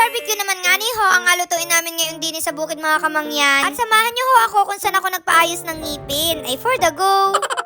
barbecue naman nga ni ho ang alutuin namin ngayon din sa bukid mga kamangyan. At samahan niyo ho ako kung saan ako nagpaayos ng ngipin. Ay for the go!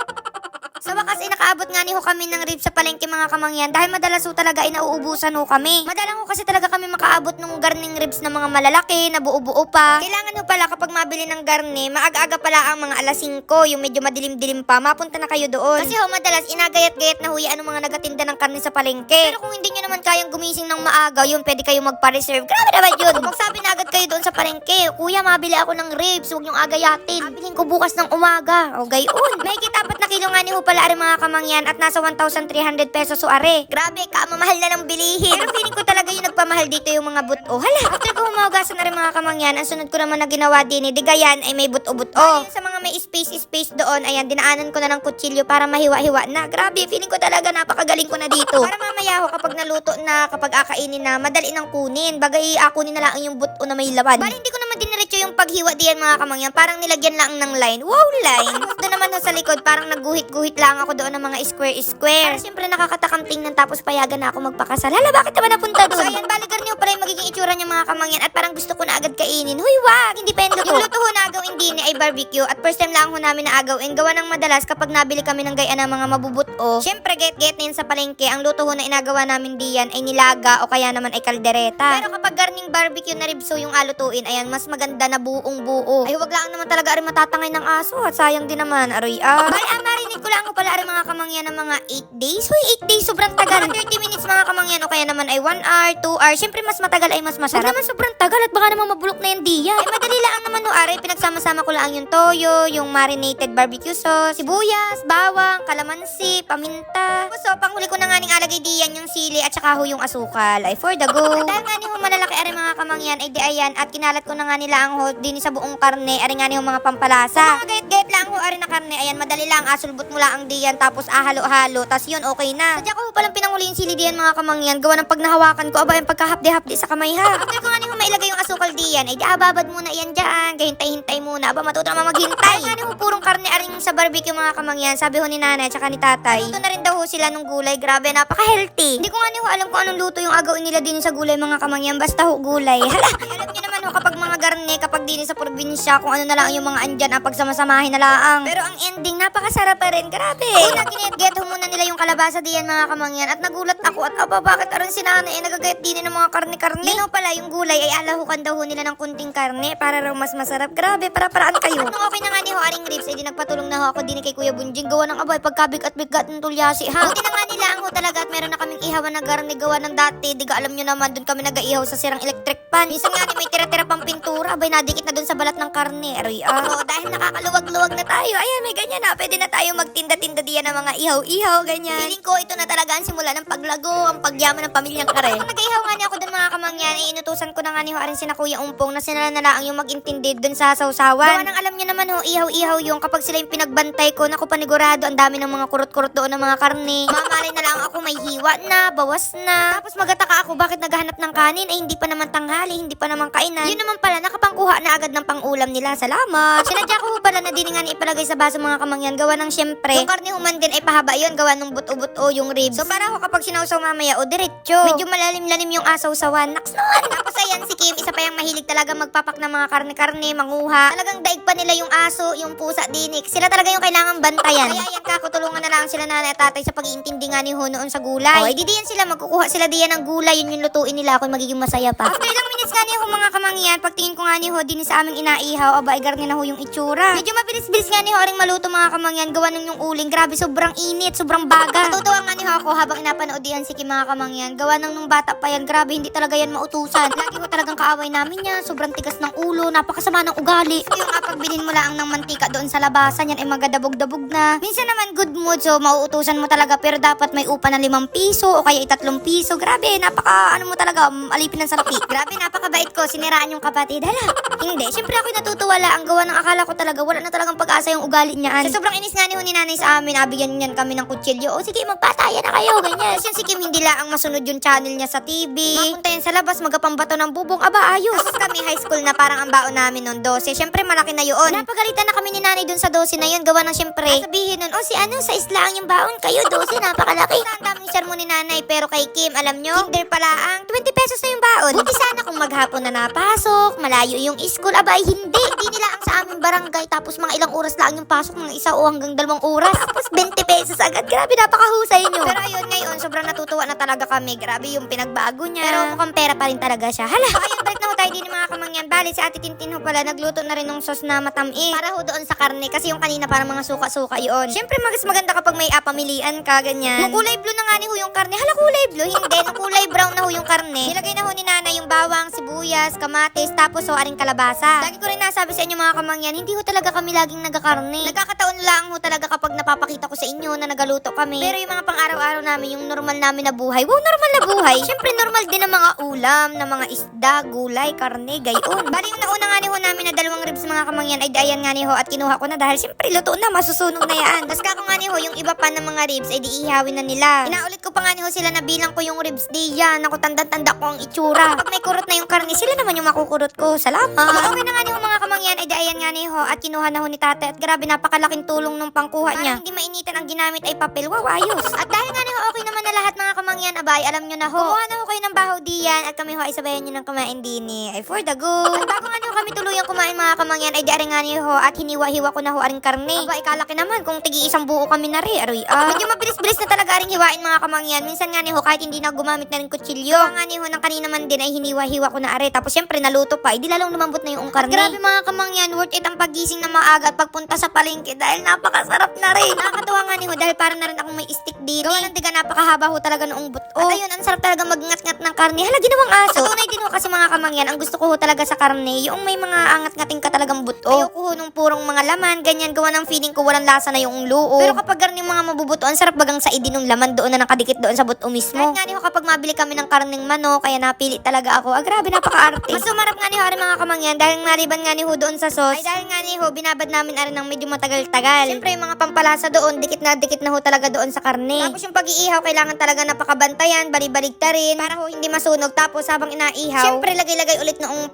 Sa wakas ay nakaabot nga ni ho kami ng rib sa palengke mga kamangyan dahil madalas ho talaga ay nauubusan ho kami. Madalang ho kasi talaga kami makaabot ng garning ribs na mga malalaki na buo-buo pa. Kailangan ho pala kapag mabili ng garne, maaga-aga pala ang mga alas 5, yung medyo madilim-dilim pa, mapunta na kayo doon. Kasi ho madalas inagayat-gayat na ho yan ang mga nagatinda ng karne sa palengke. Pero kung hindi nyo naman kayang gumising ng maaga, yun pwede kayo magpa-reserve. Grabe naman yun. Magsabi na agad kayo doon sa palengke, Kuya, mabili ako ng ribs, huwag nyong agayatin. Abiling ko bukas ng umaga. O gayon. May kitapat na kilo nga ni ho pala are mga kamangyan at nasa 1,300 pesos o are. Grabe, kamamahal na ng bilihin. Pero feeling ko talaga yung nagpamahal dito yung mga buto. Hala, after ko humahugasan na rin mga kamangyan, ang sunod ko naman na ginawa din, eh, di gayan ay may buto-buto. Ayun, sa mga may space-space doon, ayan, dinaanan ko na ng kutsilyo para mahiwa-hiwa na. Grabe, feeling ko talaga napakagaling ko na dito. Para mamaya ho, kapag naluto na, kapag akainin na, madali nang kunin. Bagay, akunin na lang yung buto na may laman. Bali, hindi ko naman diniretso yung paghiwa diyan mga kamangyan. Parang nilagyan lang ng line. Wow, line! Naman ho sa likod, parang nagguhit-guhit lang ako doon ng mga square-square. Siyempre nakakatakam tingnan tapos payagan na ako magpakasal. Hala, bakit naman napunta doon? So ayan, balikan niyo pala yung magiging itsura niya mga kamangyan at parang gusto ko na agad kainin. Huy, wag! Hindi pa yung luto ho na agawin din ay barbecue at first time lang ho namin na agawin. Gawa ng madalas kapag nabili kami ng gaya ng mga mabubuto. Siyempre, get-get na yun sa palengke. Ang luto ho na inagawa namin diyan ay nilaga o kaya naman ay kaldereta. Pero kapag garning barbecue na ribso yung alutuin, ayan, mas maganda na buong buo. Ay, wag lang naman talaga rin matatangay ng aso at sayang din naman. Aroy, ah. Bali, ah, marinate ko lang ko pala rin mga kamangyan ng mga 8 days. Huy, 8 days, sobrang tagal. 30 minutes mga kamangyan o kaya naman ay 1 hour, 2 hours. Siyempre, mas matagal ay mas masarap. Huwag naman sobrang tagal at baka naman mabulok na yung diya. Eh, madali lang naman no, are. Pinagsama-sama ko lang yung toyo, yung marinated barbecue sauce, sibuyas, bawang, kalamansi, paminta. So, panghuli ko na nga ning alagay diyan yung sili at saka ho yung asukal. Ay, for the go. At dahil nga ni malalaki are mga kamangyan, ay di ayan, at kinalat ko na nga nila ang ho din sa buong karne, are nga ni mga pampalasa. Mga gayet-gayet lang ho are na karne, ayan, madali lang, asulbot mo lang ang diyan, tapos ahalo-halo, tas yun, okay na. Sadya ko ho palang pinanguli yung sili diyan mga kamangyan, gawa ng pag nahawakan ko, aba yung pagkahapde-hapde sa kamay ha. After ko nga ni ho mailagay yung asukal diyan, ay di ababad muna yan dyan, gahintay-hintay muna, aba matuto naman maghintay. Ay, nga ho purong karne aring sa barbecue mga kamangyan, sabi ho ni nanay, tsaka ni tatay. Ito na rin daw ho sila nung gulay, grabe, napaka-healthy. Hindi ko nga ni ho alam kung anong luto yung agawin nila din sa gulay mga kamangyan, basta ho gulay. Hala, alam niyo naman ho kapag mga garne, kapag din sa probinsya, kung ano na lang yung mga andyan, ah, pagsamasamahin na laang. Pero ang ending, napakasarap pa rin, grabe. Una, ginit-get ho muna nila yung kalabasa diyan mga kamangyan, at nagulat ako, at aba, bakit aron si nanay, eh, nagagayat din ng mga karne-karne. Ho pala, yung gulay ay alahukan daw nila ng kunting karne, para raw mas masarap. Grabe, para paraan kayo. At nung okay na nga ni ho, aring ribs, eh, di nagpatulong na ho ako din kay Kuya Bunjing, gawa ng abay, pagkabig at bigat ng tulyasi, ha? Buti na nga nila ang ho talaga, at meron na kaming ihawan na garne, gawa ng dati, di ka alam nyo naman, dun kami nag-ihaw sa sirang electric pan. Minsan nga ni may tira-tira pang pintura, abay, nadikit na dun sa balat ng karne, aroy, ah. Oo, dahil nakakaluwag-luwag na tayo, ayan, may ganyan na, pwede na tayo magtinda-tinda diyan ng mga ihaw-ihaw, ganyan. Feeling ko, ito na talaga ang simula ng paglago, ang pagyaman ng pamilyang kare. Kung nag-ihaw nga niya ako dun mga kamangyan, eh, inutusan ko na nga ni ho arin sina Kuya Umpong na sila na lang yung mag-intindi dun sa sausawan. Gawa ng alam niyo naman ho, ihaw-ihaw yung kapag sila yung pinagbantay ko, naku panigurado, ang dami ng mga kurot-kurot doon ng mga karne. Mamari na lang ako, may hiwa na, bawas na. Tapos magataka ako, bakit naghahanap ng kanin? Ay, hindi pa naman tanghali, hindi pa naman kainan. Yun naman pala, nakapangkuha na agad ng pang-ulam nila. Salamat. Sinadya ko pala na diningan ipalagay sa baso mga kamangyan, gawa ng syempre. Yung karne human din ay pahaba yun, gawa ng buto-buto yung ribs. So para ho kapag sinawsaw mamaya, o diretso. Medyo malalim-lalim yung asaw-sawan. Naks nun! Tapos ayan, si Kim, isa pa yung mahilig talaga magpapak ng mga karne-karne, manguha. Talagang daig pa nila yung aso, yung pusa, dinik. Sila talaga yung kailangan bantayan. Kaya ayan kako, tulungan na lang sila nanay at tatay sa pag-iintindi nga ni Ho noon sa gulay. O, di diyan sila, magkukuha sila diyan ng gulay, yun yung lutuin nila ako magiging masaya pa. After minutes nga ni Ho mga kamangyan, pagtingin ko nga ni Ho din sa aming inaihaw, aba, ay garni na ho yung itsura. Medyo mabilis-bilis nga ni Ho aring maluto mga kamangyan, gawa ng yung uling. Grabe, sobrang init, sobrang baga. Natutuwa nga ni Ho ako habang inapanood yan si Kim mga kamangyan, gawa ng nung bata pa yan, grabe, hindi talaga yan mautusan. Lagi ko talagang kaaway namin yan, sobrang tigas ng ulo, napakasama ng ugali. Yung nga pagbilin mo lang ng mantika doon sa labasan, yan ay magadabog-dabog na. Minsan naman good mood, so mauutusan mo talaga, pero dapat may upa na limang piso o kaya itatlong piso. Grabe, napaka, ano mo talaga, um, alipin ng salapi. Grabe, napakabait ko, siniraan yung kapatid. Hala, hindi, syempre ako natutuwa ang gawa ng akala ko talaga, wala na talagang pag-asa yung ugali niyan. Sa sobrang inis nga ni ni nanay sa amin, abigyan niyan kami ng kutsilyo. O sige, magpataya na kayo, ganyan. Yun si Kim, hindi lang ang masunod yung channel niya sa TV. Mapunta yan sa labas, magapambato ng bubong. Aba, ayos. Tapos kami high school na parang ang baon namin noon, 12. Syempre, malaki na yun. Napagalitan na kami ni nanay dun sa 12 na yun. Gawa ng syempre. Sabihin nun, oh si ano, sa isla ang yung baon. Kayo, 12, napakalaki. Ang daming mo ni nanay. Pero kay Kim, alam nyo, kinder pala ang 20 pesos na yung baon. Buti sana kung maghapon na napasok, malayo yung school, abay hindi. Hindi nila ang sa aming barangay, tapos mga ilang oras lang yung pasok, mga isa o hanggang dalawang oras. Tapos 20 pesos agad, grabe napakahusay nyo. Pero ayun, ngayon, sobrang natutuwa na talaga kami. Grabe yung pinagbago niya. Pero mukhang pera pa rin talaga siya. Hala, ayun, balik na tayo din mga kamangyan. Bali, si Ate Tintin ho pala, nagluto na rin ng sauce na matamis. Para ho doon sa karne, kasi yung kanina parang mga suka-suka yun. Siyempre, mas maganda kapag may apamilian ka, ganyan. Yung kulay blue na nga ni ho yung karne. Hala, kulay blue. Hindi, nung kulay brown na ho yung karne. Nilagay na ho ni Nana yung bawang, sibuyas, kamatis, tapos ho aring kalabasa. Lagi ko rin nasabi sa inyo mga kamangyan, hindi ho talaga kami laging nagakarne. Nagkakataon lang ho talaga kapag napapakita ko sa inyo na nagaluto kami. Pero yung mga pang-araw-araw namin, yung normal namin na buhay, wow, normal na buhay. Siyempre, normal din ang mga ulam, na mga isda, gulay, karne, gayon. Bali, yung nauna nga ni ho namin na dalawang ribs mga kamangyan, ay dayan nga ni ho at kinuha ko na dahil siyempre, luto na, masusunog na yan. Tapos kako nga ni ho, yung iba pa ng mga ribs, ay di ihawin na nila. Inaulit ko pa nga ni ho sila na bilang ko yung ribs di yan. Ako tanda-tanda ko ang itsura. Kapag may kurot na yung karne, sila naman yung makukurot ko. Salamat. Okay na nga ni ho mga kamangyan, ay dayan nga ni ho at kinuha na ho ni tate at grabe napakalaking tulong nung pangkuha niya. hindi mainitan ang ginamit ay papel, wow, ayos. At dahil nga ni ho, okay naman na lahat mga kamangyan, abay, alam nyo na ho. Kumuha na ho kayo ng bahaw diyan at kami ho ay sabayan nyo ng kumain din eh. Ay for the good. At bago nga kami tuluyang kumain mga kamangyan, ay di ari nga ni ho at hiniwa-hiwa ko na ho aring karne. Aba, ikalaki naman kung tigi isang buo kami na rin. Aroy, ah. Medyo mabilis-bilis na talaga aring hiwain mga kamangyan. Minsan nga ni ho kahit hindi na gumamit na rin kutsilyo. Kaya nga ni ho ng kanina man din ay hiniwa-hiwa ko na are. Tapos syempre naluto pa. Hindi lalong lumambot na yung karne. Grabe mga kamangyan, worth it ang pagising na maaga at pagpunta sa palengke dahil napakasarap na rin. Nakakatuwa nga ni ho dahil para na rin akong may stick dito. Gawa ng tiga napakahaba ho talaga noong buto. At ayun, ang sarap talaga magngat-ngat ng karne. Hala, ginawang aso. Tunay din ho kasi mga kamangyan, ang gusto ko ho talaga sa karne, yung may mga angat-ngating ka talagang buto. Ayoko ho nung purong mga laman, ganyan, gawa ng feeling ko walang lasa na yung loo. Pero kapag karne yung mga mabubuto, ang sarap bagang sa idin ng laman doon na nakadikit doon sa buto mismo. Kahit nga ni ho kapag mabili kami ng karneng manok, kaya napili talaga ako. Ah, grabe, napaka-arte. Mas sumarap nga ni ho rin mga kamangyan dahil naliban nga ni ho doon sa sauce. Ay dahil nga ni ho, binabad namin arin ng medyo matagal-tagal. Siyempre yung mga pampalasa doon, dikit na dikit na ho talaga doon sa karne. Tapos yung pag-iihaw, kailangan talaga napakabantayan, bali-baligtarin, para ho hindi masunog. Tapos habang inaihaw, siyempre lagay-lagay ulit noong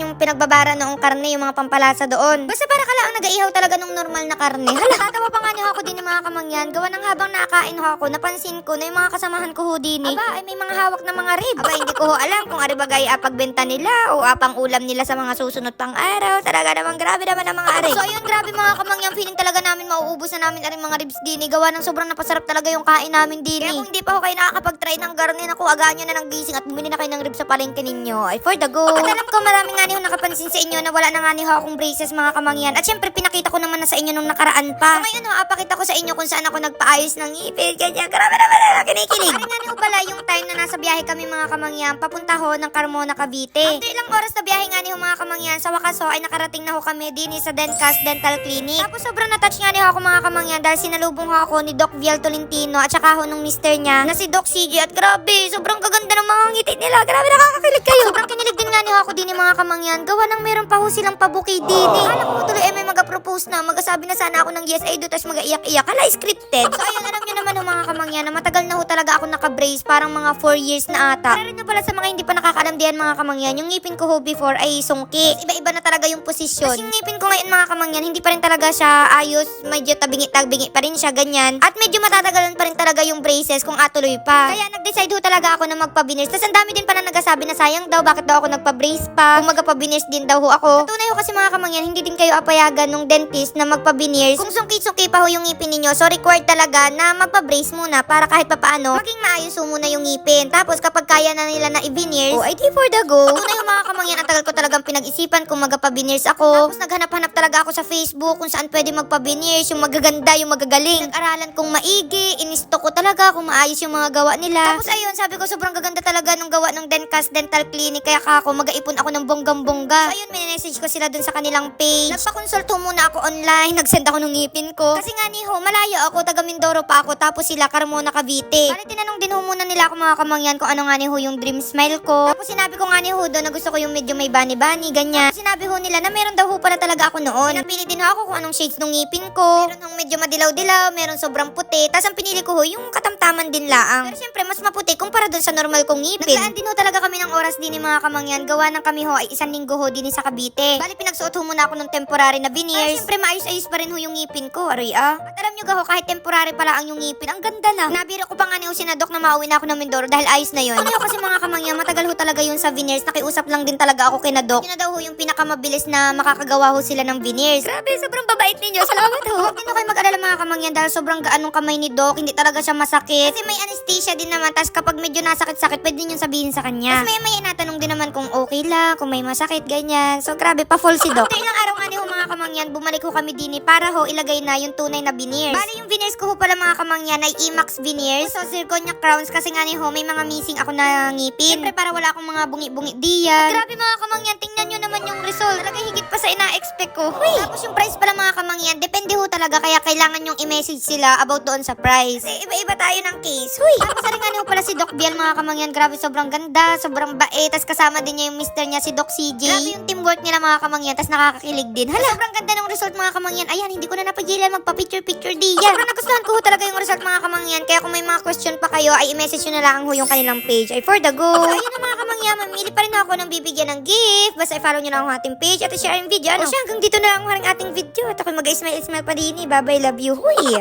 yung pinagbabara noong karne, yung mga pampalasa doon. Basta para kala ang nag-iihaw talaga nung normal na karne. Hala, tatawa pa nga niyo ako din ng mga kamangyan. Gawa ng habang nakakain ho ako, napansin ko na yung mga kasamahan ko ho din eh. Aba, ay may mga hawak na mga rib. Aba, hindi ko ho alam kung ari bagay apagbenta nila o apang ulam nila sa mga susunod pang araw. Talaga naman grabe naman ang mga ari. So ayun, grabe mga kamangyan, feeling talaga namin mauubos na namin aring mga ribs din eh. Gawa ng sobrang napasarap talaga yung kain namin din eh. Kaya kung hindi pa ho kayo nakakapag-try ng garne, naku, agaan nyo na ng gising at bumili na kayo ng ribs sa palengke ninyo. Ay, for the go. At alam ko marami nga niyo nakapansin sa inyo na wala na nga niyo akong braces mga kamangyan. At syempre pinakita ko naman na sa inyo nung nakaraan pa. So ngayon ho, apakita ko sa inyo kung saan ako nagpaayos ng ngipin. Ganyan, grabe naman na kinikilig. Ari nga niyo pala yung time na nasa biyahe kami mga kamangyan, papunta ho ng Carmona, Cavite. After ilang oras na biyahe nga niyo mga kamangyan, sa wakas ho ay nakarating na ho kami din sa Dencast Dental Clinic. Tapos sobrang na-touch nga niyo ako mga kamangyan dahil sinalubong ho ako ni Doc Vial Tolentino at saka ho nung mister niya na si Doc CJ at grabe, sobrang gaganda ng mga ngiti nila. Grabe nakakakilig kayo. Sobrang kinilig din nga niyo ako din ni mga kamangyan. Gawa ng meron pa ho silang pabuki din eh. Kala ko tuloy ay may mag-propose na. Magasabi na sana ako ng yes ay do tapos mag-iyak-iyak. Hala, scripted. So ayun, alam niyo naman ho mga kamangyan na matagal na ho talaga ako naka-brace. Parang mga 4 years na ata. Pero rin nyo pala sa mga hindi pa nakakaalam diyan mga kamangyan, yung ngipin ko ho before ay sungki. Iba-iba na talaga yung posisyon. Kasi yung ngipin ko ngayon mga kamangyan, hindi pa rin talaga siya ayos. Medyo tabingi-tabingi pa rin siya, ganyan. At medyo matatagalan pa rin talaga yung braces kung atuloy pa. Kaya nag-decide ho talaga ako na magpa-veneers. Tapos ang dami din pala nagsasabi na sayang daw, bakit daw ako nagpa-brace pa? Kung magpa-veneers din daw ho ako. Sa tunay ho kasi mga kamangyan, hindi din kayo apayagan nung dentist na magpa-veneers. Kung sungki-sungki pa ho yung ngipin ninyo, so required talaga na magpa-brace muna para kahit papaano, maging maayos ho muna yung ngipin. Tapos kapag kaya na nila na i-veneers, oh, di for the go. Sa tunay ho mga kamangyan, ang tagal ko talagang pinag-isipan kung magpa-veneers ako. Tapos naghanap-hanap talaga ako sa Facebook kung saan pwede magpa-veneers, yung magaganda, yung magagaling. Nag-aralan kong maigi, inisto ko talaga kung maayos yung mga gawa nila. Tapos ayun, sabi ko sobrang gaganda talaga nung gawa ng Dencast Dental Clinic kaya ka ako mag-aipon ako ng bonggang-bongga. So ayun, message ko sila dun sa kanilang page. Nagpa-consulto muna ako online, nag-send ako ng ngipin ko. Kasi nga ni ho, malayo ako, taga Mindoro pa ako, tapos sila Carmona Cavite. Bali tinanong din ho muna nila ako mga kamangyan kung ano nga ni ho yung dream smile ko. Tapos sinabi ko nga ni ho doon na gusto ko yung medyo may bani-bani, ganyan. Sinabi ho nila na meron daw ho pala talaga ako noon. Napili din ho ako kung anong shades ng ngipin ko. Meron hong medyo madilaw-dilaw, meron sobrang puti. Tapos ang pinili ko ho, yung katamtaman din laang. Pero syempre, mas maputi kumpara dun sa normal kong ngipin. Naglaan din ho talaga kami ng oras din ni mga kamangyan. Gawa ng kami ho ay isang linggo ho din sa Cavite. Bali, pinagsuot ho muna ako ng temporary na veneers. Ay, syempre, maayos-ayos pa rin ho yung ngipin ko, aroy ah. At alam nyo ga ho, kahit temporary pala ang yung ngipin, ang ganda na. Nabiro ko pa nga ni ho sinadok na mauwi na ako ng Mindoro dahil ayos na yun. Ano kasi mga kamangyan, matagal ho talaga yun sa veneers. Nakiusap lang din talaga ako kay Nadok. Yun na daw ho yung pinakamabilis na makakagawa ho sila ng veneers. Grabe, sobrang babait ninyo. Salamat ho. Huwag din ho kayo mag-alala mga kamangyan dahil sobrang gaan ng kamay ni Doc. Hindi talaga siya masakit. Kasi may anesthesia din naman. Tapos kapag medyo nasakit-sakit, pwede nyo sabihin sa kanya. Tapos may may natanong din naman kung okay lang, kung may masakit, ganyan. So grabe, pa-full si Doc. After ilang araw nga ni ho mga kamangyan, bumalik ho kami din eh, para ho ilagay na yung tunay na veneers. Bali yung veneers ko ho pala mga kamangyan ay IMAX veneers. So zirconia crowns kasi nga ni ho may mga missing ako na ngipin. Siyempre para wala akong mga bungi-bungi diyan. Grabe mga kamangyan, tingnan nyo naman yung result. Talaga higit pa sa ina-expect ko. Huy. Tapos yung price pala mga kamangyan, depende ho talaga kaya kailangan yung i-message sila about doon sa price. Kasi iba-iba tayo ng case. Huy. Tapos nga ni ho pala si Doc Biel mga kamangyan, grabe sobrang ganda, sobrang bait. Tapos kasama din niya yung mister niya si Doc CJ. Grabe yung teamwork nila mga kamangyan, tapos nakakakilig din. Hala, sobrang ganda ng result mga kamangyan. Ayan, hindi ko na napagilan magpa-picture-picture diyan. Sobrang nagustuhan ko talaga yung result mga kamangyan. Kaya kung may mga question pa kayo, ay i-message nyo na lang ho yung kanilang page. Ay for the go. Ayun na mga kamangyan, mamili pa rin ako ng bibigyan ng gift. Basta i-follow nyo na ang ating page at i-share yung video. Ano? O siya, hanggang dito na lang ang ating video. At ako mag-smile-smile pa din. eh. Bye-bye, love you. Huy!